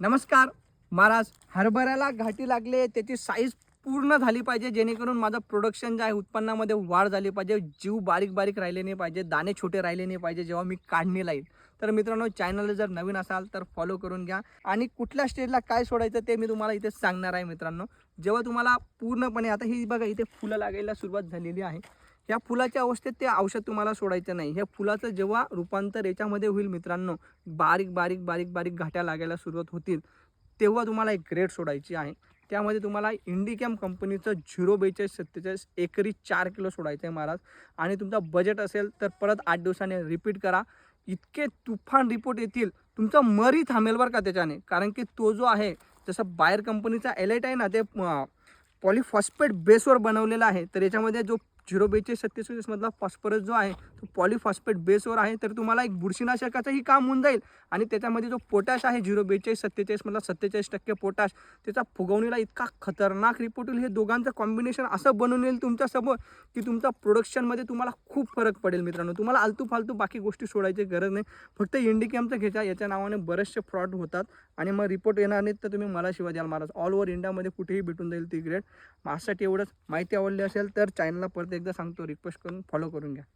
नमस्कार. महाराज हरभऱ्याला घाटी लागले त्याची साईज पूर्ण झाली पाहिजे जेणेकरून माझं प्रोडक्शन जे आहे उत्पन्नामध्ये वाढ झाली पाहिजे जीव बारीक बारीक राहिले नाही पाहिजे दाणे छोटे राहिले नाही पाहिजे जेव्हा मी काढणे लाईल तर मित्रांनो चॅनल जर नवीन असाल तर फॉलो करून घ्या. आणि कुठल्या स्टेजला काय सोडायचं ते मी तुम्हाला इथे सांगणार आहे मित्रांनो. जेव्हा तुम्हाला पूर्णपणे आता ही बघा इथे फुलं लागायला सुरुवात झालेली आहे. या फुलाच्या अवस्थेत ते औषध तुम्हाला सोडायचं नाही. ह्या फुलाचं जेव्हा रूपांतर याच्यामध्ये होईल मित्रांनो बारीक बारीक बारीक बारीक घाट्या लागायला सुरुवात होतील तेव्हा तुम्हाला एक ग्रेड सोडायची आहे. त्यामध्ये तुम्हाला इंडिकॅम कंपनीचं झिरो बेचाळीस सत्तेचाळीस एकरी चार किलो सोडायचं आहे महाराज. आणि तुमचा बजेट असेल तर परत आठ दिवसाने रिपीट करा. इतके तुफान रिपोर्ट येतील. तुमचा मरी थांबेल बरं का त्याच्याने. कारण की तो जो आहे जसं बाहेर कंपनीचा एलाईट आहे ना ते पॉलिफॉस्फेट बेसवर बनवलेला आहे तर याच्यामध्ये जो झिरो बेचाळीस सत्तेचाळीसमधला फॉस्फरस जो आहे तो पॉलिफॉस्फेट बेसवर आहे तर तुम्हाला एक बुरशीनाशकाचंही काम होऊन जाईल. आणि त्याच्यामध्ये जो पोटॅश आहे झिरो बेचाळीस सत्तेचाळीसमधला सत्तेचाळीस टक्के पोटॅश त्याचा फुगवणीला इतका खतरनाक रिपोर्ट होईल हे दोघांचं कॉम्बिनेशन असं बनवून येईल तुमच्यासमोर की तुमचा प्रोडक्शनमध्ये तुम्हाला खूप फरक पडेल मित्रांनो. तुम्हाला आलतू फालतू बाकी गोष्टी सोडायची गरज नाही. फक्त इंडिकॅमचं घ्यायचा याच्या नावाने बरेचसे फ्रॉड होतात. आणि मग रिपोर्ट येणार नाहीत तर तुम्ही मला शिवाय द्याल महाराज. ऑल ओव्हर इंडियामध्ये कुठेही भेटून जाईल ती ग्रेड माझ्यासाठी एवढंच माहिती आवडली असेल तर चॅनलला परत एकदा सांगतो रिक्वेस्ट करून फॉलो करून घ्या.